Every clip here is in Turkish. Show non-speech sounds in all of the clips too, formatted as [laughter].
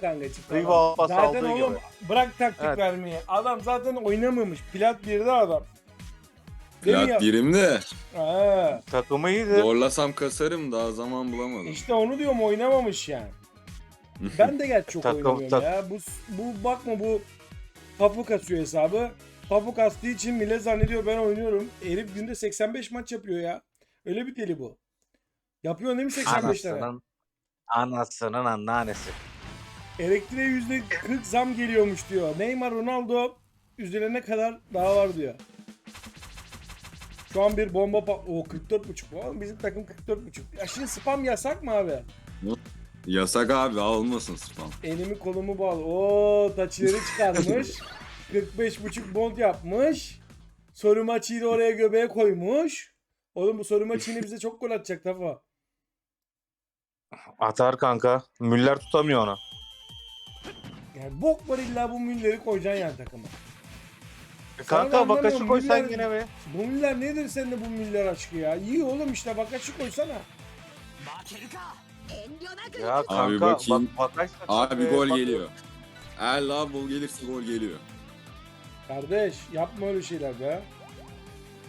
kanka çıktı Rival adam. pas Zaten aldığı oğlum gibi. bırak taktik Evet. vermeyi. Adam zaten oynamamış. Plat 1'de adam. Değil mi Plat ya? birimde. Ha. Takımı iyiydi. Zorlasam kasarım daha zaman bulamadım. İşte onu diyorum oynamamış yani. [laughs] Ben de gerçi çok Takım- oynamıyorum tak- ya. Bu, bu bakma bu tapu kasıyor hesabı. Tapu kastığı için millet zannediyor ben oynuyorum. Herif günde 85 maç yapıyor ya. Öyle bir deli bu. Yapıyor değil mi 85 tane? Anasının, anasının anneannesi. Elektriğe yüzde 40 zam geliyormuş diyor. Neymar Ronaldo üzerine kadar daha var diyor. Şu an bir bomba pa- o 44.5 Oğlum bizim takım 44.5. Ya şimdi spam yasak mı abi? Yasak abi almasın spam. Elimi kolumu bağlı. Oo taçileri çıkarmış. [laughs] 45.5 bond yapmış. Soru maçıyı da oraya göbeğe koymuş. Oğlum bu soru maçı yine bize çok gol atacak Tafa. Atar kanka. Müller tutamıyor onu. Yani bok var illa bu Müller'i koyacaksın yani takıma. E Kanka Bakaşı koysan yine be. Bu Müller nedir sende bu Müller aşkı ya? İyi oğlum işte Bakaşı koysana. Ya kanka Abi bakayım. bak Bakaş Abi gol geliyor. El abi gol gelirse gol geliyor. Kardeş yapma öyle şeyler be.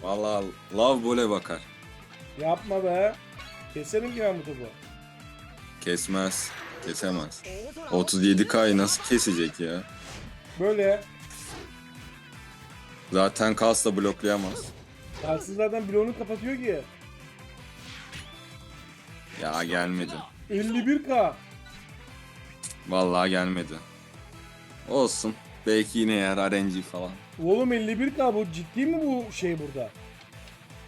Vallahi Love gole bakar. Yapma be. Keserim ki ben bu topu. Kesmez. Kesemez. 37K'yı nasıl kesecek ya? Böyle. Zaten Kals da bloklayamaz. Karşısız zaten bloğunu kapatıyor ki. Ya gelmedi. 51k. Vallahi gelmedi. Olsun. Belki yine yer RNG falan. Oğlum 51k bu ciddi mi bu şey burada?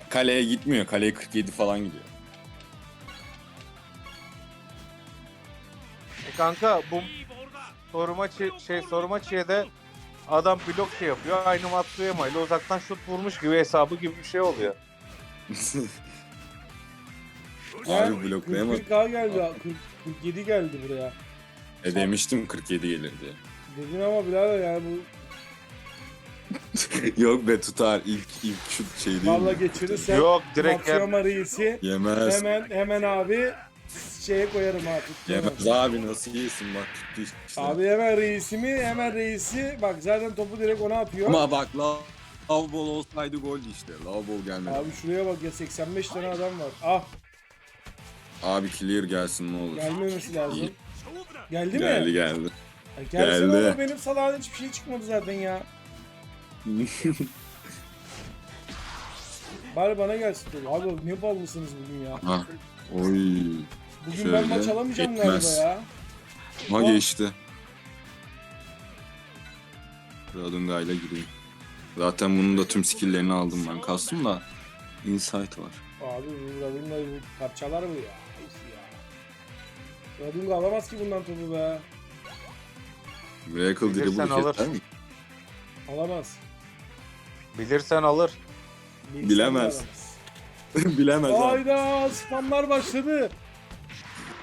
Kaleye gitmiyor. Kaleye 47 falan gidiyor. Kanka bu soru maçı şey soru maçıya da adam blok şey yapıyor. Aynı Matsuyama ile uzaktan şut vurmuş gibi hesabı gibi bir şey oluyor. Abi bloklayamaz. 41k geldi. 40, 47 geldi buraya. E demiştim 47 gelir diye. Dedin ama birader yani bu [laughs] Yok be tutar. İlk ilk şut şey değil valla mi? geçirirsen Yok direkt Matsuyama reisi Yemez. hemen hemen abi şeye koyarım abi. Yemez abi nasıl iyisin bak tuttu işte. Abi hemen reisimi hemen reisi bak zaten topu direkt ona atıyor. Ama bak love, love ball olsaydı goldü işte. Love ball gelmedi. Abi şuraya bak ya 85 tane adam var. Ah Abi clear gelsin ne olur. gelmemesi lazım. Geldi mi? Geldi geldi. Ya Gelsin Geldi. ama benim salağın hiçbir şey çıkmadı zaten ya. [laughs] Bari bana gelsin tabii. Abi ne ballısınız bugün ya. ha. Oy. Bugün şöyle ben maç alamayacağım gitmez. galiba ya. Oh. geçti. Radunga ile gireyim. Zaten bunun da tüm skill'lerini aldım ben. Kastım da insight var. Abi Radunga bu parçalar bu ya. Radunga alamaz ki bundan topu be. Miracle Bilirsen dribble alır. mi? Alamaz. bilirsen alır. Bilemez. alamaz. [laughs] Bilemez abi. Hayda spamlar başladı.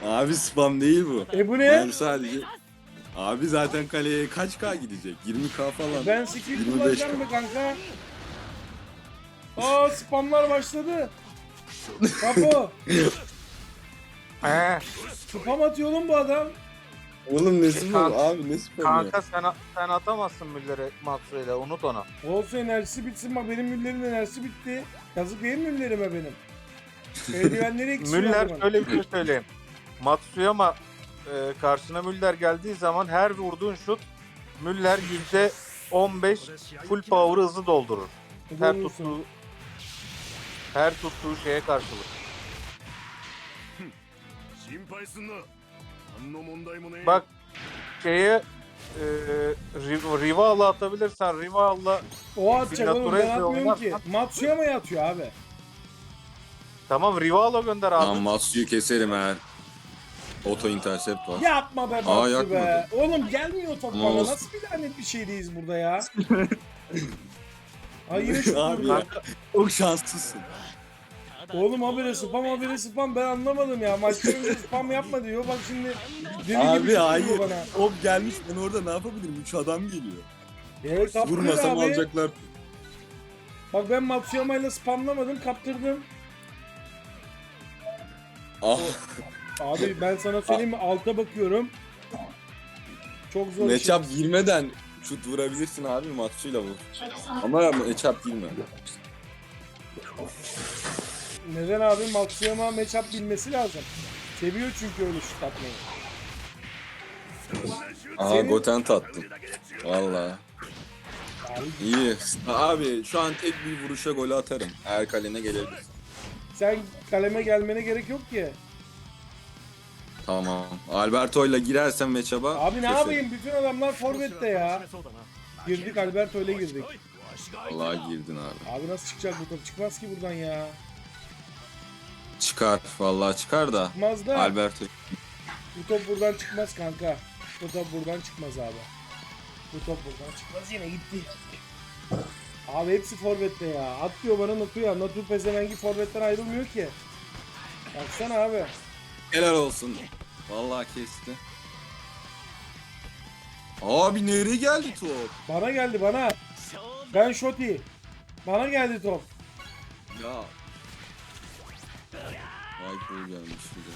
Abi spam değil bu. E bu Ben ne? sadece... Abi zaten kaleye kaç K gidecek? 20K falan. Ben skill 25 kullanacağım mı kanka? Aa spamlar başladı. Kapo. Ee, Spam atıyor oğlum bu adam. Oğlum ne spam Kanka- abi ne spam ya? kanka sen sen atamazsın Müller'e Matsuya'yla unut onu. Olsun enerjisi bitsin bak benim müllerimin enerjisi bitti. Yazık değil mi müllerime benim? [laughs] Eldivenleri eksiyor. Müller şöyle bir şey söyleyeyim. Matsuyama e, karşına Müller geldiği zaman her vurduğun şut Müller yüzde 15 full power hızı doldurur. Her tuttuğu her tuttuğu şeye karşılık. Bak şeye e, Rival'la atabilirsen Rival'la O atacak oğlum ben atmıyorum ki. Matsuya mı yatıyor abi? Tamam Rival'la gönder abi. Lan Matsu'yu keserim ha. Auto intercept var. Yapma be Matsu be. yakmadı. Oğlum gelmiyor top bana. olsun. Nasıl bir lanet bir şeydeyiz burada ya? Ay yine şut Abi ya. Çok şanslısın. Oğlum habire spam habire spam ben anlamadım ya. Maçtan önce spam yapma diyor. Bak şimdi deli gibi Abi vuruyor hayır. bana. Hop gelmiş ben orada ne yapabilirim? 3 adam geliyor. Evet Vurmasam abi. alacaklar. Bak ben Matsuyama'yla spamlamadım kaptırdım. Ah. [laughs] Abi ben sana söyleyeyim mi? Alta bakıyorum. Çok zor bir şey. Matchup girmeden şut vurabilirsin abi Matsu'yla vur. Ama matchup girme. Neden abi? Matsuyama matchup bilmesi lazım. Seviyor çünkü öyle şut atmayı. Aha Senin- Goten attım. Valla. İyi. Abi şu an tek bir vuruşa gol atarım. Eğer kalene gelebilir. sen kaleme gelmene gerek yok ki. Tamam. Alberto'yla girersen matchup'a Abi ne keserim. yapayım? Bütün adamlar forvette ya. Girdik Alberto ile girdik. Vallahi girdin abi. Abi nasıl çıkacak bu top? Çıkmaz ki buradan ya. Çıkar. Vallahi çıkar da. Çıkmaz da. Alberto Bu top buradan çıkmaz kanka. Bu top buradan çıkmaz abi. Bu top buradan çıkmaz yine gitti. Abi hepsi forvette ya. At diyor bana Natu ya. Natu pezevengi forvetten ayrılmıyor ki. Baksana abi. Helal olsun. Vallahi kesti. Abi nereye geldi top? Bana geldi bana. Ben Shoti. Bana geldi top. Ya. Vay gol gelmiş bir de.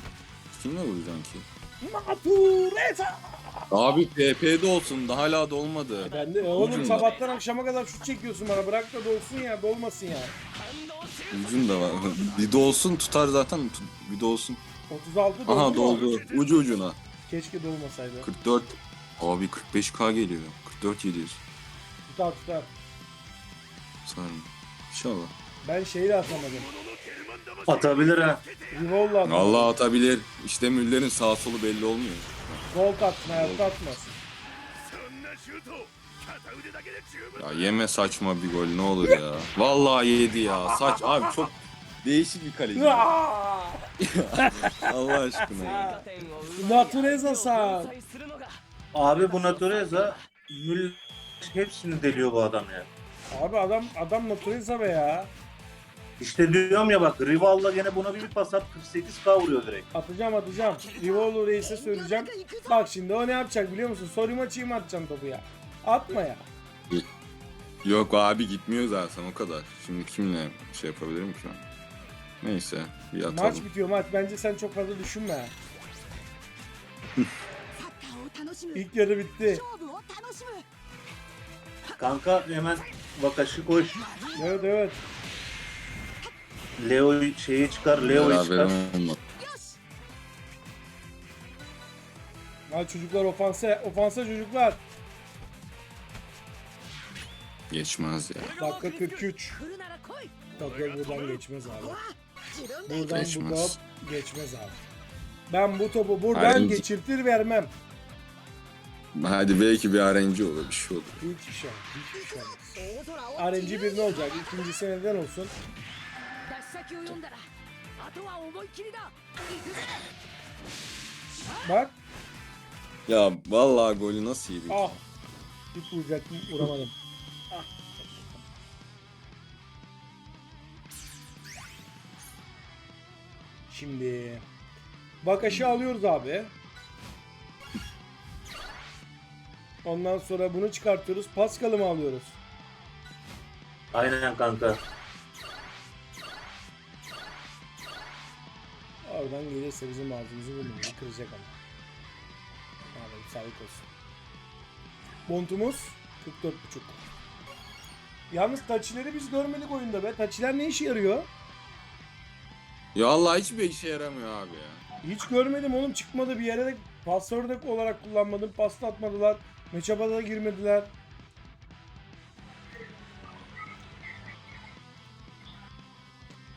Kimle vuracaksın ki? Natureza. Abi PP'de olsun da hala da olmadı. Ben de oğlum Ucunda. sabahtan akşama kadar şut çekiyorsun bana. Bırak da dolsun ya. Dolmasın ya. Ucun da var. Bir de olsun tutar zaten. Bir de olsun. 36 doldu. Aha mu? Ucu ucuna. Keşke dolmasaydı. 44. Abi 45k geliyor. 44 700. Tutar tutar. Sanırım. İnşallah. Ben şeyi de atamadım. Atabilir ha. Revolve. Allah atabilir. İşte Müller'in sağ solu belli olmuyor. Volt atma hayatta atmaz. Ya yeme saçma bir gol ne olur ya. Vallahi yedi ya. Saç abi çok değişik bir kaleci. [laughs] Allah aşkına ya. Natureza sağ. Abi bu Natureza Mül hepsini deliyor bu adam ya. Abi adam adam Natureza be ya. İşte diyorum ya bak Rival'la gene buna bir pas at 48k vuruyor direkt. Atacağım atacağım. Revolver Reis'e söyleyeceğim. Bak şimdi o ne yapacak biliyor musun? Sorayım açayım mı atacaksın topu ya. Atma ya. Yok abi gitmiyor zaten o kadar. Şimdi kimle şey yapabilirim ki? Neyse bir atalım. Maç bitiyor maç. Bence sen çok fazla düşünme. İlk yarı bitti. Kanka hemen Vakaşı koş. Evet evet. Leo şeyi çıkar, Leo Beraber çıkar. olmadı. Lan çocuklar ofansa, ofansa çocuklar. Geçmez ya. Dakika 43. Dakika buradan geçmez abi. 自分で Buradan bu Geçmez. top geçmez abi. Ben bu topu buradan Aynen. geçirtir vermem. Hadi belki bir RNG olur bir şey olur. Hiçbir şey olmaz. Hiçbir şey olmaz. 大空を RNG bir ne olacak? İkincisi neden olsun? 出し先を読んだらあとは思いっきりだ行くぜ Bak. Ya vallahi golü nasıl yedik? Ah. Bir vuracaktım vuramadım. Şimdi Vakaş'ı alıyoruz abi. Ondan sonra bunu çıkartıyoruz. Pascal'ı mı alıyoruz? Aynen kanka. Oradan gelirse bizim ağzımızı burnumuzu kıracak ama. Abi sağlık olsun. Montumuz 44.5. Yalnız taçileri biz görmedik oyunda be. Taçiler ne işe yarıyor? Ya Allah hiçbir işe yaramıyor abi ya. Hiç görmedim oğlum çıkmadı bir yere de pasör de olarak kullanmadım. Pasta atmadılar. Meçapa da girmediler.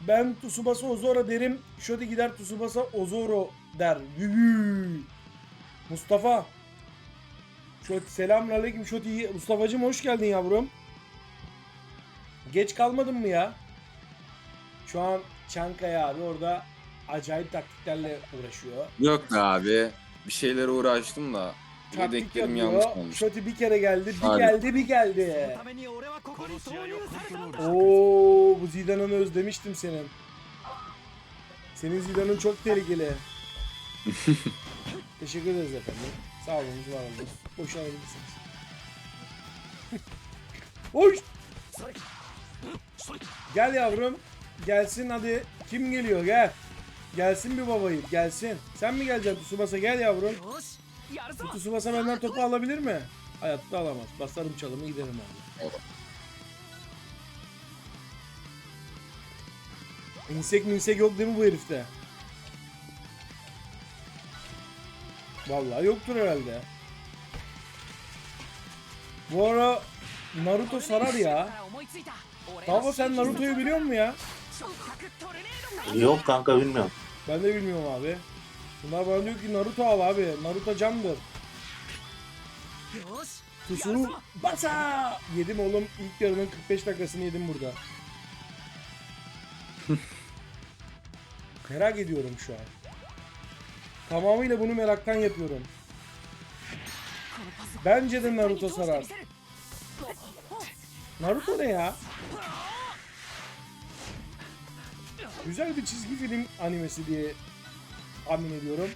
Ben Tsubasa Ozora derim. Şöyle gider Tsubasa Ozoro der. Mustafa. Şöyle selamünaleyküm Şoti. Mustafa'cığım hoş geldin yavrum. Geç kalmadın mı ya? Şu an Çankaya abi orada acayip taktiklerle uğraşıyor. Yok be abi. Bir şeylere uğraştım da. Taktik Yedeklerim yanlış yapıyor. olmuş. Şoti bir kere geldi, bir Abi. geldi, bir geldi. Oo, bu Zidane'ını özlemiştim senin. Senin Zidane'ın çok tehlikeli. [laughs] Teşekkür ederiz efendim. Sağ olun, var olun. Boşanabilirsiniz. Hoş. [laughs] Gel yavrum. Gelsin hadi. Kim geliyor gel. Gelsin bir babayı gelsin. Sen mi geleceksin Tsubasa gel yavrum. Bu Tsubasa benden topu alabilir mi? Hayatta alamaz. Basarım çalımı giderim abi. İnsek minsek yok değil mi bu herifte? Vallahi yoktur herhalde. Bu ara Naruto sarar ya. Tavo sen Naruto'yu biliyor musun ya? Yok kanka bilmiyorum. Ben de bilmiyorum abi. Bunlar bana diyor ki Naruto al abi. Naruto candır. Kusuru basa. Yedim oğlum ilk yarının 45 dakikasını yedim burada. Merak ediyorum şu an. Tamamıyla bunu meraktan yapıyorum. Bence de Naruto sarar. Naruto ne ya? Güzel bir çizgi film animesi diye tahmin ediyorum.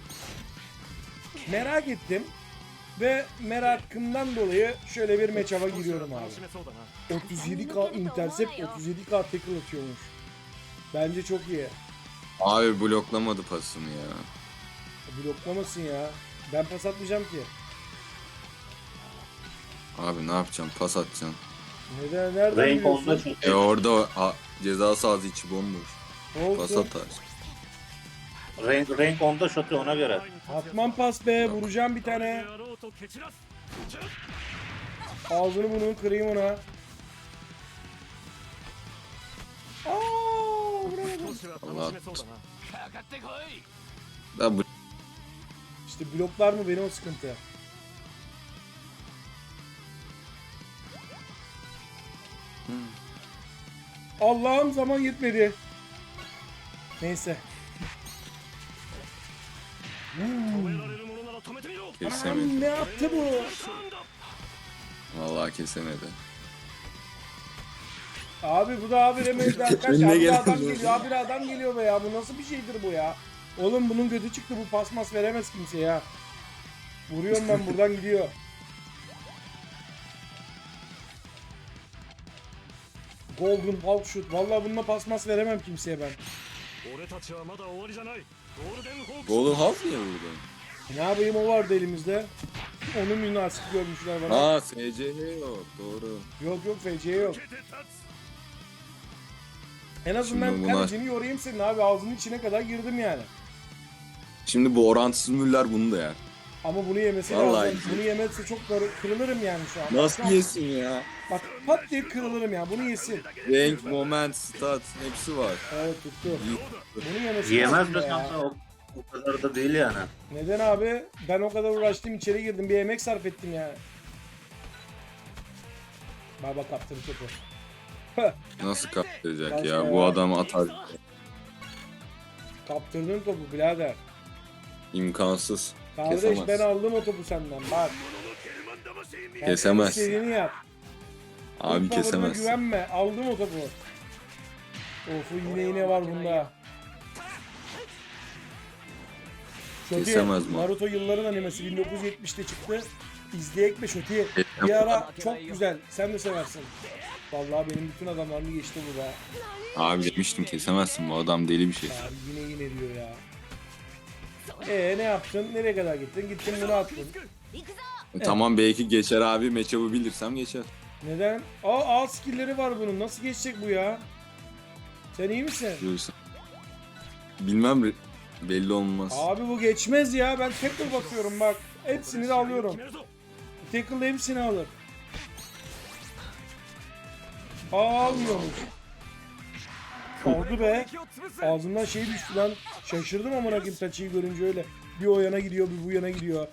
Merak ettim. Ve merakımdan dolayı şöyle bir matchup'a giriyorum abi. 37k intercept, 37k tackle atıyormuş. Bence çok iyi. Abi bloklamadı pasını ya. Bloklamasın ya. Ben pas atmayacağım ki. Abi ne yapacağım? Pas atacağım. Neden, nereden Renk biliyorsun? E orada ha, ceza sahası içi bomboş. Pas Olsun. atar. renk, renk onda şotu ona göre. Atmam pas be, vuracağım bir tane. Ağzını bunu kırayım ona. Aa, vuramadım. Allah. Da bu İşte bloklar mı benim o sıkıntı. Allah'ım zaman yetmedi. Neyse. Hmm. kesemedi. Ne yaptı bu? Vallahi kesemedi. Abi bu da abi remedi [laughs] arkadaş. Önüne Abi gelen adam geliyor. Abi adam geliyor be ya. Bu nasıl bir şeydir bu ya? Oğlum bunun götü çıktı. Bu pasmas veremez kimse ya. Vuruyorum ben buradan gidiyor. Golden Hulk shoot. Vallahi bununla pasmas veremem kimseye ben. Golden Half niye vurdu? Ne yapayım o vardı elimizde. Onu münasip görmüşler bana. Aa SC yok doğru. Yok yok FC yok. En azından Şimdi buna- yorayım senin abi ağzının içine kadar girdim yani. Şimdi bu orantısız Müller bunu da yer. Ama bunu yemesi Vallahi lazım. iyi. Bunu yemezse çok kır- kırılırım yani şu an. Nasıl Bak, yesin ya? Bak pat diye kırılırım ya. Bunu yesin. Renk, moment, stat hepsi var. Evet tuttu. Bunu yemesi Yiyemez lazım be ya. kanka o, o kadar da değil yani. Neden abi? Ben o kadar uğraştım içeri girdim. Bir emek sarf ettim yani. Baba kaptırdı topu. Nasıl kaptıracak ya? ya? Bu adam atar. Kaptırdın topu birader. İmkansız. Kardeş Kesemez. ben aldım o topu senden bak. Kesemez. istediğini yap. Abi Futboluna kesemez. güvenme. Aldım o topu. Of yine yine var bunda. Şoti, Kesemez mi? Naruto yılların animesi 1970'te çıktı. İzleyek mi Şoti? Bir ara çok güzel. Sen de seversin. Vallahi benim bütün adamlarımı geçti bu be. Abi demiştim kesemezsin bu adam deli bir şey. Abi yine yine diyor ya. Ee ne yaptın? Nereye kadar gittin? Gittin bunu attın. Evet. Tamam belki geçer abi. Matchup'ı bilirsem geçer. Neden? Aa alt skill'leri var bunun. Nasıl geçecek bu ya? Sen iyi misin? Görürsün. Bilmem belli olmaz. Abi bu geçmez ya. Ben tackle bakıyorum bak. Hepsini de alıyorum. Tackle hepsini alır. Aa almıyormuş. Oldu be. Ağzından şey düştü lan. Şaşırdım amına koyayım Tachi'yi görünce öyle. Bir o yana gidiyor, bir bu yana gidiyor.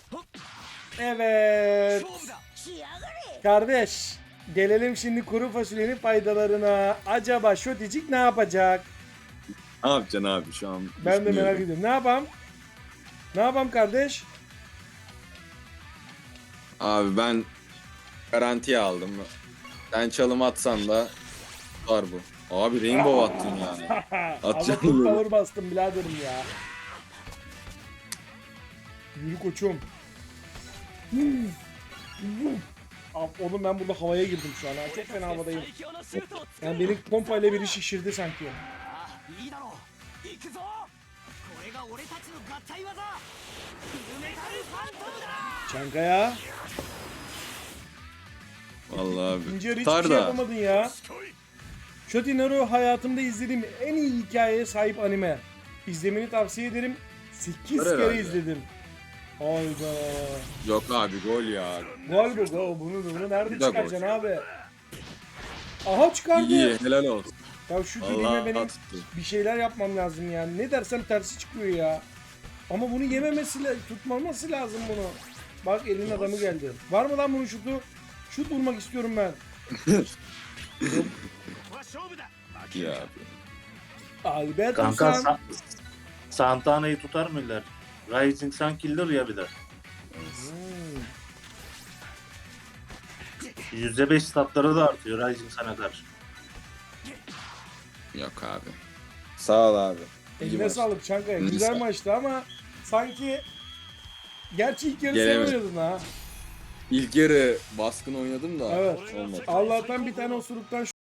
Evet. Kardeş, gelelim şimdi kuru fasulyenin faydalarına. Acaba Şoticik ne yapacak? Ne yapacaksın abi şu an? Ben de merak ediyorum. Ne yapam? Ne yapam kardeş? Abi ben garantiye aldım. Sen çalım atsan da var bu. Abi rainbow attın yani. Ama Atacağım full [laughs] bunu. power bastım biraderim ya. Yürü koçum. Hmm. Hmm. Abi Oğlum ben burada havaya girdim şu an. ha. Çok fena havadayım. 最強のシュートを作る Yani beni pompayla biri şişirdi sanki. いいだろう行くぞこれ が俺たちの合体技ビルメタルファントムだ Çankaya. Vallahi İkinci yarı abi. hiçbir Tutar şey da. yapamadın ya. Shotinaru hayatımda izlediğim en iyi hikayeye sahip anime. İzlemeni tavsiye ederim. 8 Var kere herhalde. izledim. Hayda. Yok abi gol ya. Gol bu gol. Bunu, bunu nerede Bir de gol. çıkaracaksın abi? Aha çıkardı. İyi helal olsun. Ya şu Allah benim tuttu. bir şeyler yapmam lazım yani. Ne dersem tersi çıkıyor ya. Ama bunu yememesi, la- tutmaması lazım bunu. Bak elin adamı geldi. Var mı lan bunun şutu? Şut vurmak istiyorum ben. は [laughs] Ya abi. Alberto Santana'yı tutar mı? Rising Sun Killer ya bir de. Hmm. %5 statları da artıyor Rising Sun'a karşı. Yok abi. Sağ ol abi. İyi Eline sağlık Çankaya. Neyse. Güzel maçtı ama sanki gerçi ilk yarı sen ha. İlk yarı baskın oynadım da Evet. olmadı. Allah'tan bir tane osuruktan